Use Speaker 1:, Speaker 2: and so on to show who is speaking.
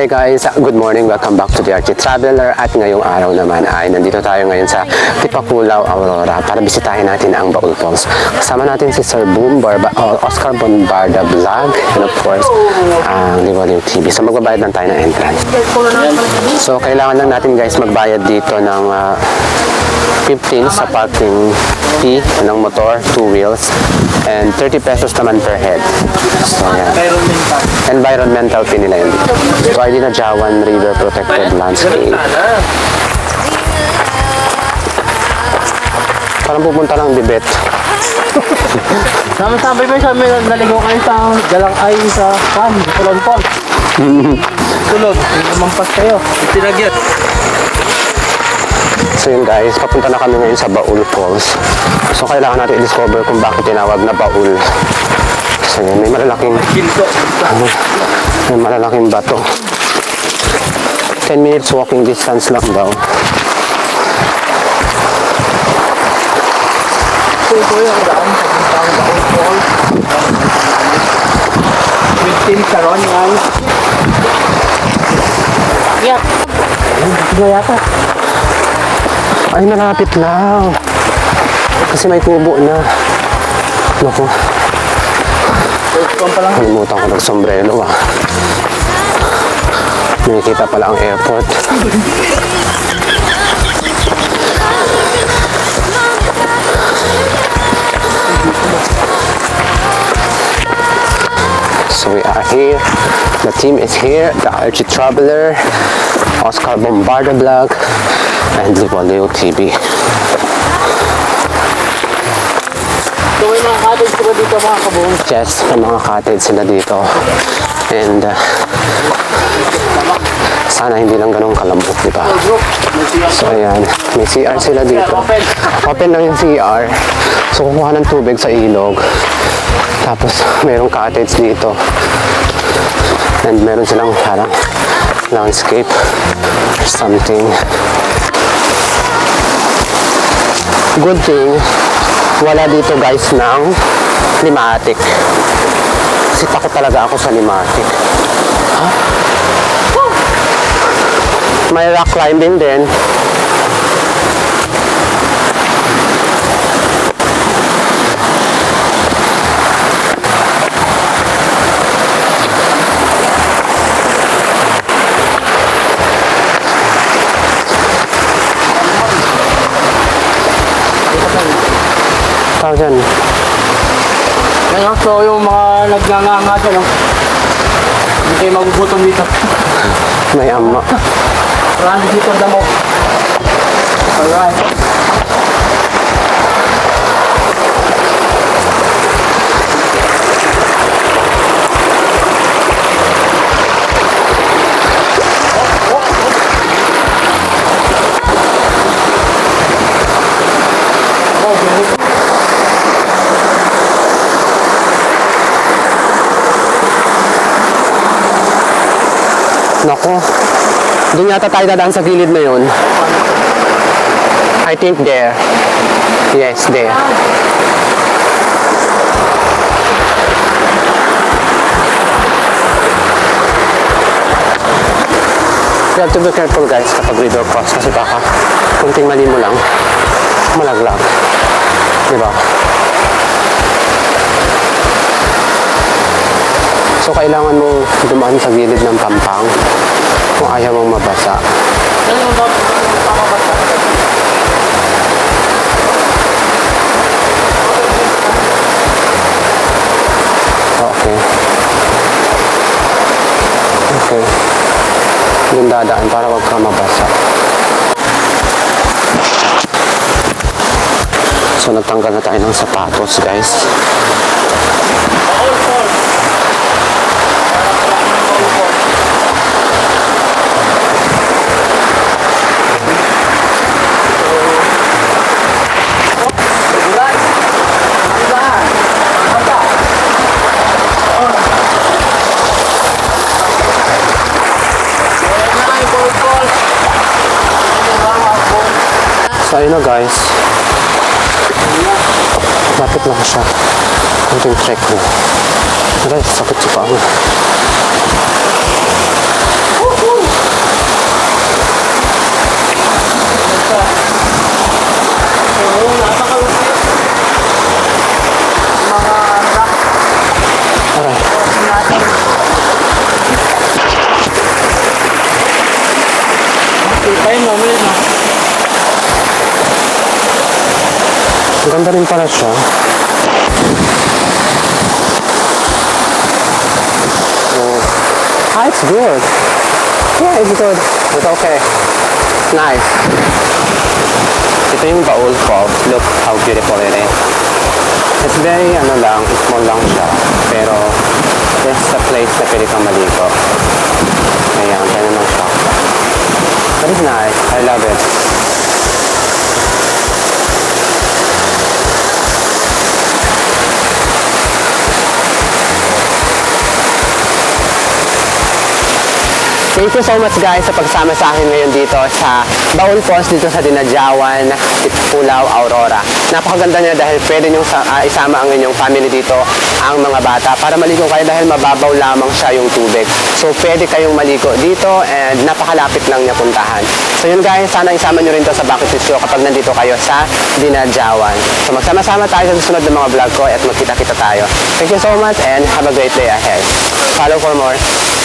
Speaker 1: Hey guys, good morning. Welcome back to the RT Traveler at ngayong araw naman ay nandito tayo ngayon sa Tipakulaw, Aurora para bisitahin natin ang Baul Falls. Kasama natin si Sir Boom Barba, uh, Oscar Bombarda Vlog and of course ang Liwaliw TV. So magbabayad lang tayo ng entrance. So kailangan lang natin guys magbayad dito ng ah, 15 sa parking fee ng motor, two wheels, and 30 pesos naman per head. So, yan. Environmental fee nila yun. So, ID na Jawan River Protected Landscape. Parang pupunta lang Dibet.
Speaker 2: Sama-sabay ba sa amin, naligo kayo sa galang ay sa kan, Kulon Falls. Tulog, lumampas kayo. Tinagyan.
Speaker 1: So yun guys, papunta na kami ngayon sa Baul Falls. So kailangan natin i-discover kung bakit tinawag na Baul. So yun, may malalaking
Speaker 2: Ginto.
Speaker 1: May malalaking bato. 10 minutes walking distance lang daw.
Speaker 2: So ito yung daan, papuntang Baon Falls. 15 karon yan. Akyat. Ayun, yata.
Speaker 1: Ay, malapit lang. Kasi may kubo na. Naku,
Speaker 2: First one pa lang.
Speaker 1: kalimutan ko ng sombrero ah. Nakikita pala ang airport. So we are here. The team is here. The RG Traveler, Oscar Bombarda Vlog, and Livaleo TV.
Speaker 2: So may mga cottage ko dito mga kabuong.
Speaker 1: Yes, may mga cottage sila dito. And uh, sana hindi lang ganun kalambot, di ba? So ayan, may CR sila dito.
Speaker 2: Open
Speaker 1: lang yung CR. So kukuha ng tubig sa ilog. Tapos mayroong cottage dito. And meron silang parang landscape something. Good thing, wala dito guys ng limatic. Kasi takot talaga ako sa limatic. Huh? May rock climbing din. Tawag dyan.
Speaker 2: Ngayon, so yung mga nagnanganga dyan, no? Hindi kayo magugutom dito.
Speaker 1: May ama.
Speaker 2: Marami dito damo. Alright.
Speaker 1: Nako. Doon yata tayo dadaan sa gilid na yun. I think there. Yes, there. You have to be careful guys kapag river cross kasi baka kunting mali mo lang malaglag. Di So kailangan mo dumaan sa gilid ng pampang kung ayaw mong mabasa. Okay. Okay. Yung dadaan para wag ka mabasa. So nagtanggal na tayo ng sapatos guys.
Speaker 2: All falls.
Speaker 1: tayo na guys. Lapit lang siya. Ito yung trek ko. Guys sakit sa paa Aray. Tayo namin Maganda rin pala siya. Ah, it's good. Yeah, it's good. It's okay. It's nice. Ito yung baul ko. Look how beautiful it is. It's very, ano lang, small lang siya. Pero, it's a place na pwede kang maligo. Ayan, ganun lang siya. But it's nice. I love it. Thank you so much guys sa pagsama sa akin ngayon dito sa Baul Falls dito sa Dinadjawan, Pulaw, Aurora. Napakaganda niya dahil pwede niyong ah, isama ang inyong family dito, ang mga bata, para maligo kayo dahil mababaw lamang siya yung tubig. So pwede kayong maligo dito and napakalapit lang niya puntahan. So yun guys, sana isama niyo rin to sa list ko kapag nandito kayo sa Dinadjawan. So magsama-sama tayo sa susunod ng mga vlog ko at magkita-kita tayo. Thank you so much and have a great day ahead. Follow for more.